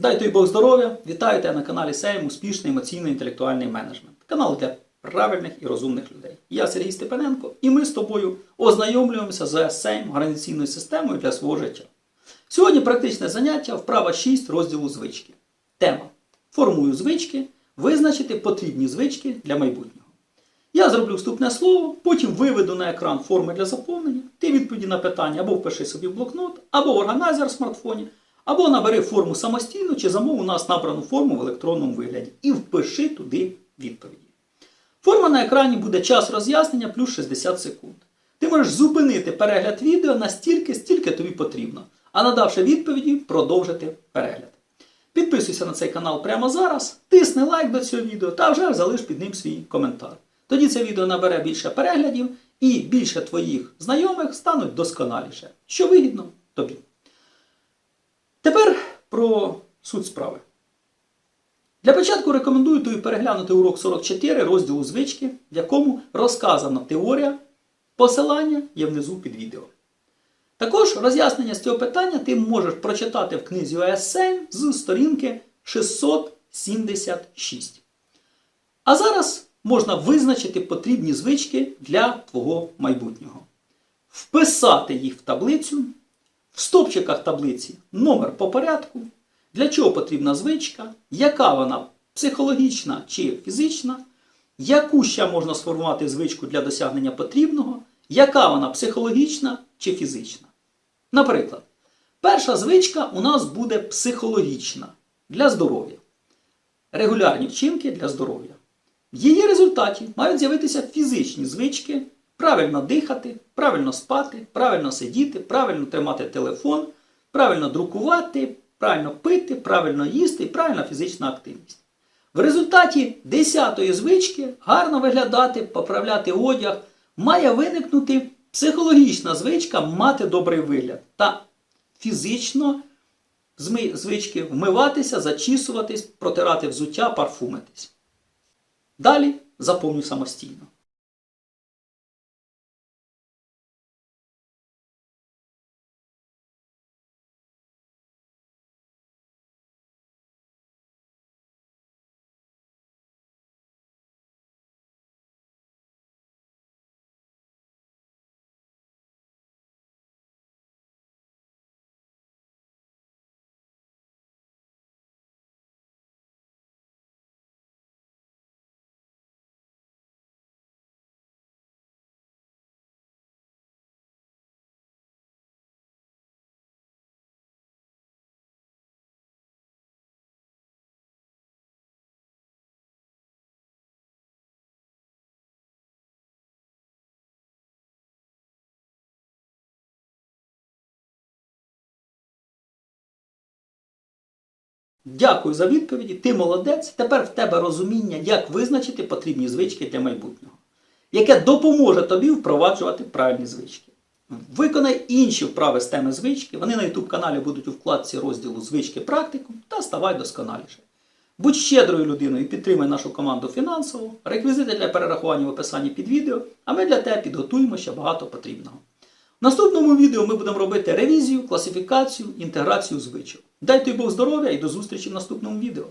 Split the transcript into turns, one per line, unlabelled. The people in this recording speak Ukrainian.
Дай тобі Бог здоров'я! Вітаю тебе на каналі Сейм Успішний емоційно-інтелектуальний менеджмент. Канал для правильних і розумних людей. Я Сергій Степаненко, і ми з тобою ознайомлюємося з Сейм організаційною системою для свого життя. Сьогодні практичне заняття вправа 6 розділу звички. Тема. Формую звички, визначити потрібні звички для майбутнього. Я зроблю вступне слово, потім виведу на екран форми для заповнення, ти відповіді на питання або впиши собі в блокнот, або в органайзер в смартфоні, або набери форму самостійно, чи замов у нас набрану форму в електронному вигляді і впиши туди відповіді. Форма на екрані буде час роз'яснення плюс 60 секунд. Ти можеш зупинити перегляд відео настільки, стільки тобі потрібно, а надавши відповіді, продовжити перегляд. Підписуйся на цей канал прямо зараз, тисни лайк до цього відео та вже залиш під ним свій коментар. Тоді це відео набере більше переглядів і більше твоїх знайомих стануть досконаліше, що вигідно тобі. Тепер про суть справи. Для початку рекомендую тобі переглянути урок 44 розділу звички, в якому розказана теорія. Посилання є внизу під відео. Також роз'яснення з цього питання ти можеш прочитати в книзі OS7 з сторінки 676. А зараз можна визначити потрібні звички для твого майбутнього. Вписати їх в таблицю, в стопчиках таблиці номер по порядку, для чого потрібна звичка, яка вона психологічна чи фізична, яку ще можна сформувати звичку для досягнення потрібного, яка вона психологічна чи фізична. Наприклад, перша звичка у нас буде психологічна для здоров'я. Регулярні вчинки для здоров'я. В її результаті мають з'явитися фізичні звички, правильно дихати, правильно спати, правильно сидіти, правильно тримати телефон, правильно друкувати, правильно пити, правильно їсти і правильна фізична активність. В результаті 10-ї звички гарно виглядати, поправляти одяг, має виникнути психологічна звичка мати добрий вигляд та фізично звички вмиватися, зачісуватись, протирати взуття, парфумитись. Далі заповню самостійно. Дякую за відповіді. Ти молодець. Тепер в тебе розуміння, як визначити потрібні звички для майбутнього, яке допоможе тобі впроваджувати правильні звички. Виконай інші вправи з теми звички. Вони на YouTube каналі будуть у вкладці розділу звички практикум та ставай досконаліше. Будь щедрою людиною і підтримай нашу команду фінансово. Реквізити для перерахування в описанні під відео, а ми для тебе підготуємо ще багато потрібного. В наступному відео ми будемо робити ревізію, класифікацію, інтеграцію звичок. Дай тобі Бог здоров'я і до зустрічі в наступному відео.